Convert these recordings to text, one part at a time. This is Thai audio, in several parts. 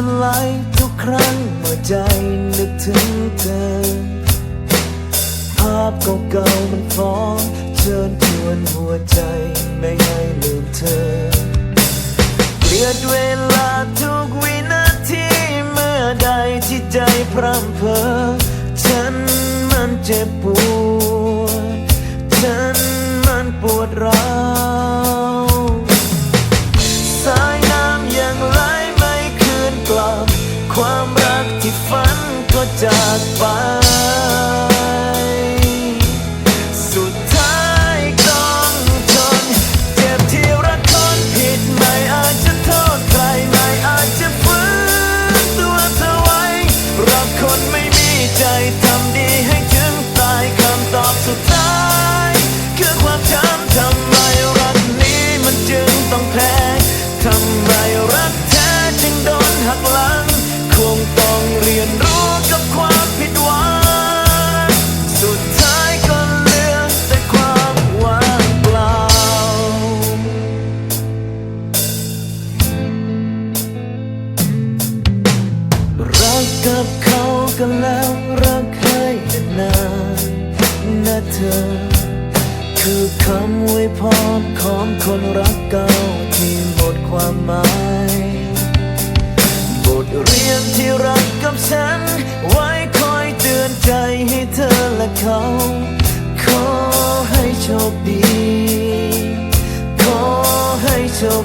จะไหลทุกครั้งเมื่อใจนึกถึงเธอ ภาพเก่าๆมันฟ้องเชิญชวนหัวใจไม่ให้ลืมเธอ เกลียดเวลาทุกวินาทีเมื่อใดที่ใจพร่ำเพ้อฉันมันเจ็บปวด ทำไมรักแท้จึงโดนหักหลัง คงต้องเรียนรู้กับความผิดหวัง สุดท้ายก็เหลือแต่ความว่างเปล่า รักกับเขากันแล้วรักให้นานนะเธอ คือคำอวยพรของคนรักเก่า มายบทเรียนที่รักกับฉัน ไว้คอยเตือนใจให้เธอและเขา ขอให้โชคดี ขอให้โชค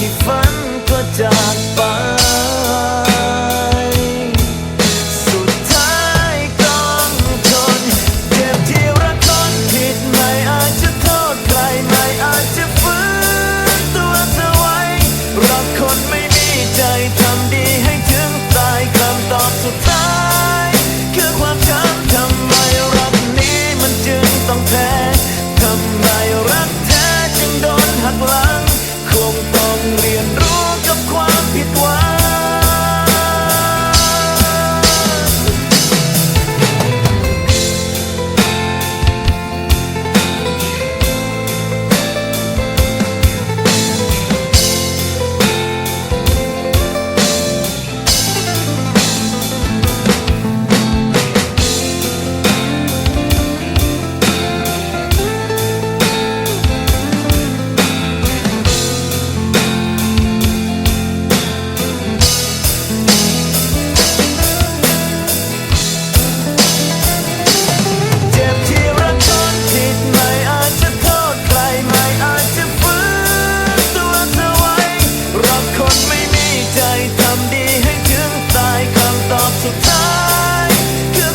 ที่ฝันก็จากไป